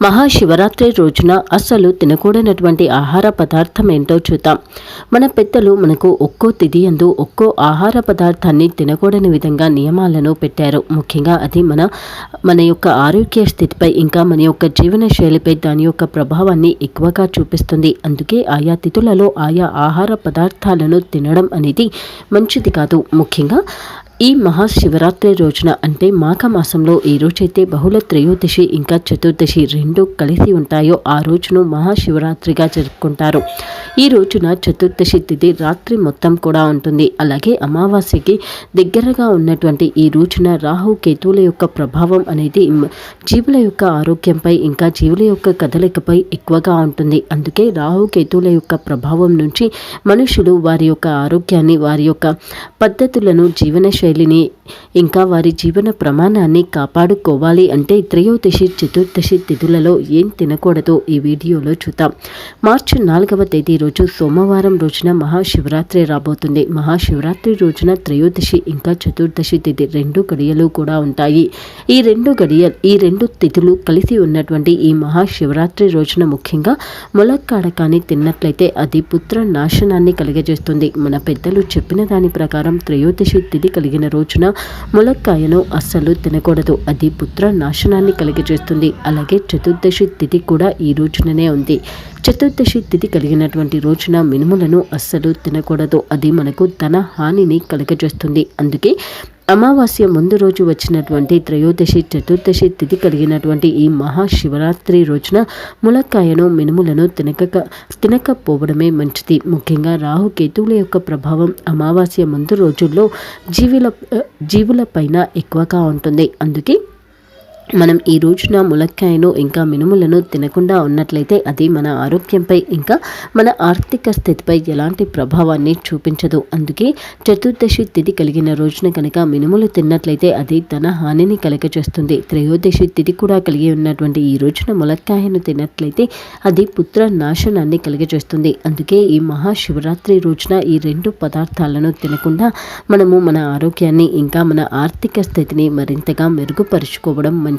మహాశివరాత్రి రోజున అస్సలు తినకూడనటువంటి ఆహార పదార్థం ఏంటో చూద్దాం. మన పెద్దలు మనకు ఒక్కో తిథి అందు ఒక్కో ఆహార పదార్థాన్ని తినకూడని విధంగా నియమాలను పెట్టారు. ముఖ్యంగా అది మన మన యొక్క ఆరోగ్య స్థితిపై ఇంకా మన యొక్క జీవన శైలిపై దాని యొక్క ప్రభావాన్ని ఎక్కువగా చూపిస్తుంది. అందుకే ఆయా తిథులలో ఆయా ఆహార పదార్థాలను తినడం అనేది మంచిది కాదు. ముఖ్యంగా ఈ మహాశివరాత్రి రోజున అంటే మాఘమాసంలో ఏ రోజైతే బహుళ త్రయోదశి ఇంకా చతుర్దశి రెండు కలిసి ఉంటాయో ఆ రోజును మహాశివరాత్రిగా జరుపుకుంటారు. ఈ రోజున చతుర్దశి తిథి రాత్రి మొత్తం కూడా ఉంటుంది. అలాగే అమావాస్యకి దగ్గరగా ఉన్నటువంటి ఈ రోజున రాహు కేతువుల యొక్క ప్రభావం అనేది జీవుల యొక్క ఆరోగ్యంపై ఇంకా జీవుల యొక్క కదలికపై ఎక్కువగా ఉంటుంది. అందుకే రాహు కేతువుల యొక్క ప్రభావం నుంచి మనుషులు వారి యొక్క ఆరోగ్యాన్ని వారి యొక్క పద్ధతులను జీవనశైలి శైలిని ఇంకా వారి జీవన ప్రమాణాన్ని కాపాడుకోవాలి అంటే త్రయోదశి చతుర్దశి తిథులలో ఏం తినకూడదో ఈ వీడియోలో చూద్దాం. మార్చి నాలుగవ తేదీ రోజు సోమవారం రోజున మహాశివరాత్రి రాబోతుంది. మహాశివరాత్రి రోజున త్రయోదశి ఇంకా చతుర్దశి తిథి రెండు గడియలు కూడా ఉంటాయి. ఈ రెండు గడియ ఈ రెండు తిథులు కలిసి ఉన్నటువంటి ఈ మహాశివరాత్రి రోజున ముఖ్యంగా ములక్కాడ కానీ తిన్నట్లయితే అది పుత్ర నాశనాన్ని కలిగజేస్తుంది. మన పెద్దలు చెప్పిన దాని ప్రకారం త్రయోదశి తిథి కలిగిన రోజున ములక్కాయను అస్సలు తినకూడదు. అది పుత్ర నాశనాన్ని కలిగజేస్తుంది. అలాగే చతుర్దశి తిథి కూడా ఈ రోజుననే ఉంది. చతుర్దశి తిథి కలిగినటువంటి రోజున మినుములను అస్సలు తినకూడదు. అది మనకు ధన హానిని కలగజేస్తుంది. అందుకే అమావాస్య ముందు రోజు వచ్చినటువంటి త్రయోదశి చతుర్దశి తిథి కలిగినటువంటి ఈ మహాశివరాత్రి రోజున ములక్కాయను మినుములను తినక తినకపోవడమే మంచిది. ముఖ్యంగా రాహుకేతువుల యొక్క ప్రభావం అమావాస్య ముందు రోజుల్లో జీవుల జీవుల పైన ఎక్కువగా ఉంటుంది. అందుకే మనం ఈ రోజున ములక్కాయను ఇంకా మినుములను తినకుండా ఉన్నట్లయితే అది మన ఆరోగ్యంపై ఇంకా మన ఆర్థిక స్థితిపై ఎలాంటి ప్రభావాన్ని చూపించదు. అందుకే చతుర్దశి తిథి కలిగిన రోజున కనుక మినుములు తిన్నట్లయితే అది ధన హానిని కలగచేస్తుంది త్రయోదశి తిథి కూడా కలిగి ఉన్నటువంటి ఈ రోజున ములక్కాయను తిన్నట్లయితే అది పుత్ర నాశనాన్ని కలిగజేస్తుంది. అందుకే ఈ మహాశివరాత్రి రోజున ఈ రెండు పదార్థాలను తినకుండా మనము మన ఆరోగ్యాన్ని ఇంకా మన ఆర్థిక స్థితిని మరింతగా మెరుగుపరుచుకోవడం మంచి